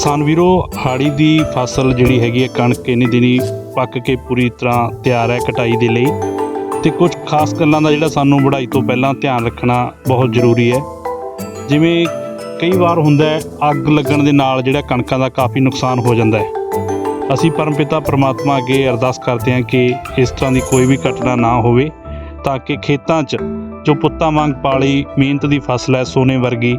ਕਿਸਾਨ ਵੀਰੋ, ਹਾੜੀ ਦੀ ਫਸਲ ਜਿਹੜੀ ਹੈਗੀ ਹੈ ਕਣਕ ਇੰਨੀ ਦਿਨੀ ਪੱਕ ਕੇ ਪੂਰੀ ਤਰ੍ਹਾਂ ਤਿਆਰ ਹੈ ਕਟਾਈ ਦੇ ਲਈ। ਤੇ ਕੁਝ ਖਾਸ ਗੱਲਾਂ ਦਾ ਜਿਹੜਾ ਸਾਨੂੰ ਵਢਾਈ ਤੋਂ ਪਹਿਲਾਂ ਧਿਆਨ ਰੱਖਣਾ ਬਹੁਤ ਜ਼ਰੂਰੀ ਹੈ। ਜਿਵੇਂ ਕਈ ਵਾਰ ਹੁੰਦਾ ਹੈ, ਅੱਗ ਲੱਗਣ ਦੇ ਨਾਲ ਜਿਹੜਾ ਕਣਕਾਂ ਦਾ ਕਾਫੀ ਨੁਕਸਾਨ ਹੋ ਜਾਂਦਾ ਹੈ। ਅਸੀਂ ਪਰਮਪਿਤਾ ਪ੍ਰਮਾਤਮਾ ਅੱਗੇ ਅਰਦਾਸ ਕਰਦੇ ਹਾਂ ਕਿ ਇਸ ਤਰ੍ਹਾਂ ਦੀ ਕੋਈ ਵੀ ਘਟਨਾ ਨਾ ਹੋਵੇ, ਤਾਂ ਕਿ ਖੇਤਾਂ 'ਚ ਜੋ ਪੁੱਤਾਂ ਵਾਂਗ ਪਾਲੀ ਮਿਹਨਤ ਦੀ ਫਸਲ ਹੈ, ਸੋਨੇ ਵਰਗੀ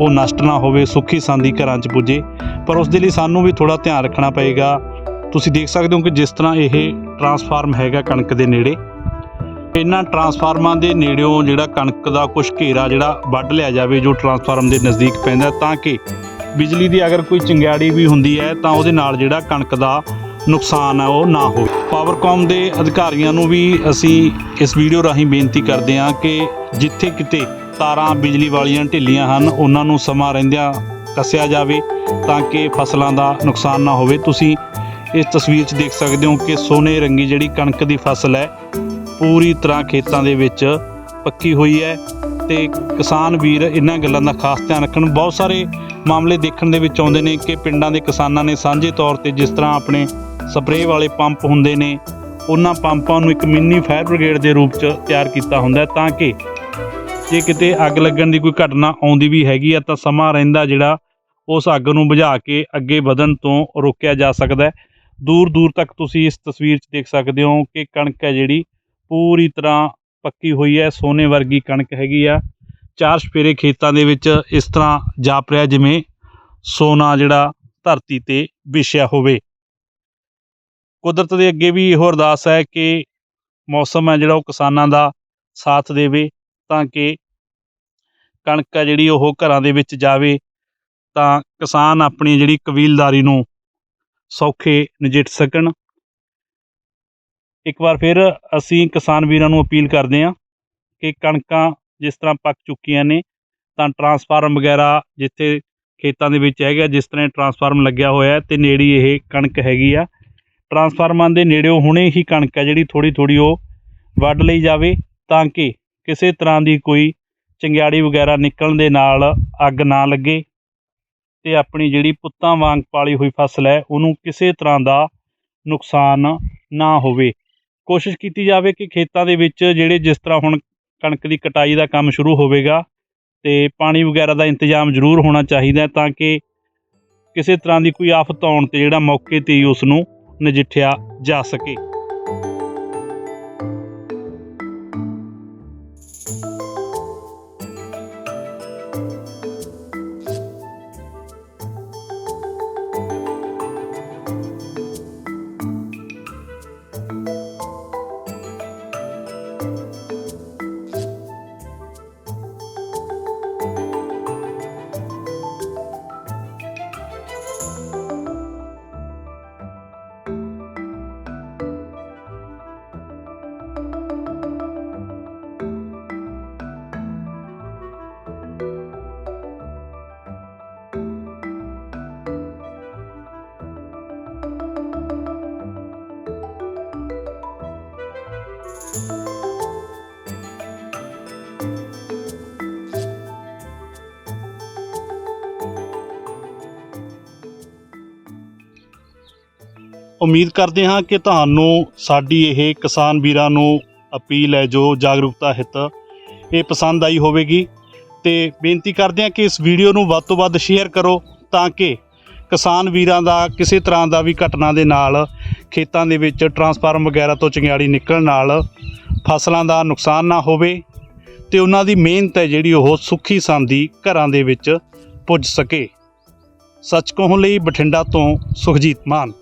ਉਹ ਨਸ਼ਟ ਨਾ ਹੋਵੇ, ਸੁੱਖੀ ਸੰਦੀ ਘਰਾਂ 'ਚ ਪੁੱਜੇ। ਪਰ ਉਸ ਦੇ ਲਈ ਸਾਨੂੰ ਵੀ ਥੋੜਾ ਧਿਆਨ ਰੱਖਣਾ ਪਏਗਾ। ਤੁਸੀਂ ਦੇਖ ਸਕਦੇ ਹੋ ਕਿ ਜਿਸ ਤਰ੍ਹਾਂ ਇਹ ਟਰਾਂਸਫਾਰਮ ਹੈਗਾ ਕਣਕ ਦੇ ਨੇੜੇ। ਇਹਨਾਂ ਟਰਾਂਸਫਾਰਮਾਂ ਦੇ ਨੇੜਿਓਂ ਜਿਹੜਾ ਕਣਕ ਦਾ ਕੁਝ ਘੇਰਾ ਜਿਹੜਾ ਵੱਢ ਲਿਆ ਜਾਵੇ, ਜੋ ਟਰਾਂਸਫਾਰਮ ਦੇ ਨਜ਼ਦੀਕ ਪੈਂਦਾ ਤਾਂ ਕਿ ਬਿਜਲੀ ਦੀ ਅਗਰ ਕੋਈ ਚਿੰਗਾੜੀ ਵੀ ਹੁੰਦੀ ਹੈ, ਤਾਂ ਉਹਦੇ ਨਾਲ ਜਿਹੜਾ ਕਣਕ ਦਾ ਨੁਕਸਾਨ ਹੈ, ਉਹ ਨਾ ਹੋਵੇ। ਪਾਵਰਕਾਮ ਦੇ ਅਧਿਕਾਰੀਆਂ ਨੂੰ ਵੀ ਅਸੀਂ ਇਸ ਵੀਡੀਓ ਰਾਹੀਂ ਬੇਨਤੀ ਕਰਦੇ ਹਾਂ ਕਿ ਜਿੱਥੇ ਕਿਤੇ ਤਾਰਾਂ ਬਿਜਲੀ ਵਾਲੀਆਂ ਢਿੱਲੀਆਂ ਹਨ, ਉਹਨਾਂ ਨੂੰ ਸਮਾਂ ਰਹਿੰਦਿਆਂ ਕੱਸਿਆ ਜਾਵੇ ਤਾਂ ਕਿ ਫਸਲਾਂ ਦਾ ਨੁਕਸਾਨ ਨਾ ਹੋਵੇ। ਤੁਸੀਂ ਇਸ ਤਸਵੀਰ 'ਚ ਦੇਖ ਸਕਦੇ ਹੋ ਕਿ ਸੋਨੇ ਰੰਗੀ ਜਿਹੜੀ ਕਣਕ ਦੀ ਫਸਲ ਹੈ, ਪੂਰੀ ਤਰ੍ਹਾਂ ਖੇਤਾਂ ਦੇ ਵਿੱਚ ਪੱਕੀ ਹੋਈ ਹੈ ਤੇ ਕਿਸਾਨ ਵੀਰ ਇਹਨਾਂ ਗੱਲਾਂ ਦਾ ਖਾਸ ਧਿਆਨ ਰੱਖਣ। ਬਹੁਤ ਸਾਰੇ ਮਾਮਲੇ ਦੇਖਣ ਦੇ ਵਿੱਚ ਆਉਂਦੇ ਨੇ ਕਿ ਪਿੰਡਾਂ ਦੇ ਕਿਸਾਨਾਂ ਨੇ ਸਾਂਝੇ ਤੌਰ ਤੇ ਜਿਸ ਤਰ੍ਹਾਂ ਆਪਣੇ ਸਪਰੇਅ ਵਾਲੇ ਪੰਪ ਹੁੰਦੇ ਨੇ, ਉਹਨਾਂ ਪੰਪਾਂ ਨੂੰ ਇੱਕ ਮਿੰਨੀ ਫਾਇਰ ਬ੍ਰਿਗੇਡ ਦੇ ਰੂਪ 'ਚ ਤਿਆਰ ਕੀਤਾ ਹੁੰਦਾ ਤਾਂ ਕਿ ਜੇ ਕਿਤੇ ਅੱਗ ਲੱਗਣ ਦੀ ਕੋਈ ਘਟਨਾ ਆਉਂਦੀ ਵੀ ਹੈਗੀ ਆ ਤਾਂ ਸਮਾਂ ਰਹਿੰਦਾ ਜਿਹੜਾ ਉਸ ਅੱਗ ਨੂੰ ਬੁਝਾ ਕੇ ਅੱਗੇ ਵਧਣ ਤੋਂ ਰੋਕਿਆ ਜਾ ਸਕਦਾ ਹੈ। ਦੂਰ ਦੂਰ ਤੱਕ ਤੁਸੀਂ ਇਸ ਤਸਵੀਰ 'ਚ ਦੇਖ ਸਕਦੇ ਹੋ ਕਿ ਕਣਕ ਹੈ ਜਿਹੜੀ ਪੂਰੀ ਤਰ੍ਹਾਂ ਪੱਕੀ ਹੋਈ ਹੈ, ਸੋਨੇ ਵਰਗੀ ਕਣਕ ਹੈਗੀ ਆ। ਚਾਰ ਸਪੇਰੇ ਖੇਤਾਂ ਦੇ ਵਿੱਚ ਇਸ ਤਰ੍ਹਾਂ ਜਾਪ ਰਿਹਾ ਜਿਵੇਂ ਸੋਨਾ ਜਿਹੜਾ ਧਰਤੀ ਤੇ ਵਿਛਿਆ ਹੋਵੇ। ਕੁਦਰਤ ਦੇ ਅੱਗੇ ਵੀ ਇਹੋ ਅਰਦਾਸ ਹੈ ਕਿ ਮੌਸਮ ਹੈ ਜਿਹੜਾ ਉਹ ਕਿਸਾਨਾਂ ਦਾ ਸਾਥ ਦੇਵੇ। ਤਾਂ ਕਿ ਕਣਕ ਆ ਜਿਹੜੀ ਉਹ ਘਰਾਂ ਦੇ ਵਿੱਚ ਜਾਵੇ, ਤਾਂ ਕਿਸਾਨ ਆਪਣੀ ਜਿਹੜੀ ਕਬੀਲਦਾਰੀ ਨੂੰ ਸੌਖੇ ਨਜਿੱਠ ਸਕਣ। ਇੱਕ ਵਾਰ ਫਿਰ ਅਸੀਂ ਕਿਸਾਨ ਵੀਰਾਂ ਨੂੰ ਅਪੀਲ ਕਰਦੇ ਹਾਂ ਕਿ ਕਣਕਾਂ ਜਿਸ ਤਰ੍ਹਾਂ ਪੱਕ ਚੁੱਕੀਆਂ ਨੇ, ਤਾਂ ਟਰਾਂਸਫਾਰਮ ਵਗੈਰਾ ਜਿੱਥੇ ਖੇਤਾਂ ਦੇ ਵਿੱਚ ਹੈਗਾ, ਜਿਸ ਤਰ੍ਹਾਂ ਟਰਾਂਸਫਾਰਮ ਲੱਗਿਆ ਹੋਇਆ ਹੈ, ਤੇ ਨੇੜੇ ਇਹ ਕਣਕ ਹੈਗੀ ਆ। ਟਰਾਂਸਫਾਰਮਾਂ ਦੇ ਨੇੜਿਓਂ ਹੁਣੇ ਹੀ ਕਣਕ ਹੈ ਜਿਹੜੀ ਥੋੜੀ ਥੋੜੀ ਉਹ ਵੱਢ ਲਈ ਜਾਵੇ, ਤਾਂ ਕਿ ਕਿਸੇ ਤਰ੍ਹਾਂ ਦੀ ਕੋਈ ਚੰਗਿਆੜੀ ਵਗੈਰਾ ਨਿਕਲਣ ਦੇ ਨਾਲ ਅੱਗ ਨਾ ਲੱਗੇ ਤੇ ਆਪਣੀ ਜਿਹੜੀ ਪੁੱਤਾਂ ਵਾਂਗ ਪਾਲੀ ਹੋਈ ਫਸਲ ਹੈ, ਉਹਨੂੰ ਕਿਸੇ ਤਰ੍ਹਾਂ ਦਾ ਨੁਕਸਾਨ ਨਾ ਹੋਵੇ। ਕੋਸ਼ਿਸ਼ ਕੀਤੀ ਜਾਵੇ ਕਿ ਖੇਤਾਂ ਦੇ ਵਿੱਚ ਜਿਹੜੇ ਜਿਸ ਤਰ੍ਹਾਂ ਹੁਣ ਕਣਕ ਦੀ ਕਟਾਈ ਦਾ ਕੰਮ ਸ਼ੁਰੂ ਹੋਵੇਗਾ ਤੇ ਪਾਣੀ ਵਗੈਰਾ ਦਾ ਇੰਤਜ਼ਾਮ ਜ਼ਰੂਰ ਹੋਣਾ ਚਾਹੀਦਾ ਤਾਂ ਕਿ ਕਿਸੇ ਤਰ੍ਹਾਂ ਦੀ ਕੋਈ ਆਫਤ ਆਉਣ ਤੇ ਜਿਹੜਾ ਮੌਕੇ ਤੇ ਹੀ ਉਸ ਨੂੰ ਨਜਿੱਠਿਆ ਜਾ ਸਕੇ। ਉਮੀਦ ਕਰਦੇ ਹਾਂ ਕਿ ਤੁਹਾਨੂੰ ਸਾਡੀ ਇਹ ਕਿਸਾਨ ਵੀਰਾਂ ਨੂੰ ਅਪੀਲ ਹੈ ਜੋ ਜਾਗਰੂਕਤਾ ਹਿੱਤ ਇਹ ਪਸੰਦ ਆਈ ਹੋਵੇਗੀ। ਤੇ ਬੇਨਤੀ ਕਰਦੇ ਹਾਂ ਕਿ ਇਸ ਵੀਡੀਓ ਨੂੰ ਵੱਧ ਤੋਂ ਵੱਧ ਸ਼ੇਅਰ ਕਰੋ ਤਾਂ ਕਿ ਕਿਸਾਨ ਵੀਰਾਂ ਦਾ ਕਿਸੇ ਤਰ੍ਹਾਂ ਦਾ ਵੀ ਘਟਨਾ ਦੇ ਨਾਲ ਖੇਤਾਂ ਦੇ ਵਿੱਚ ਟਰਾਂਸਫਾਰਮ ਵਗੈਰਾ ਤੋਂ ਚੰਗਿਆੜੀ ਨਿਕਲਣ ਨਾਲ ਫਸਲਾਂ ਦਾ ਨੁਕਸਾਨ ਨਾ ਹੋਵੇ ਤੇ ਉਹਨਾਂ ਦੀ ਮਿਹਨਤ ਹੈ ਜਿਹੜੀ ਉਹ ਸੁੱਖੀ ਸਾਂਦੀ ਘਰਾਂ ਦੇ ਵਿੱਚ ਪੁੱਜ ਸਕੇ। ਸੱਚ ਕਹਣ ਲਈ ਬਠਿੰਡਾ ਤੋਂ ਸੁਖਜੀਤ ਮਾਨ।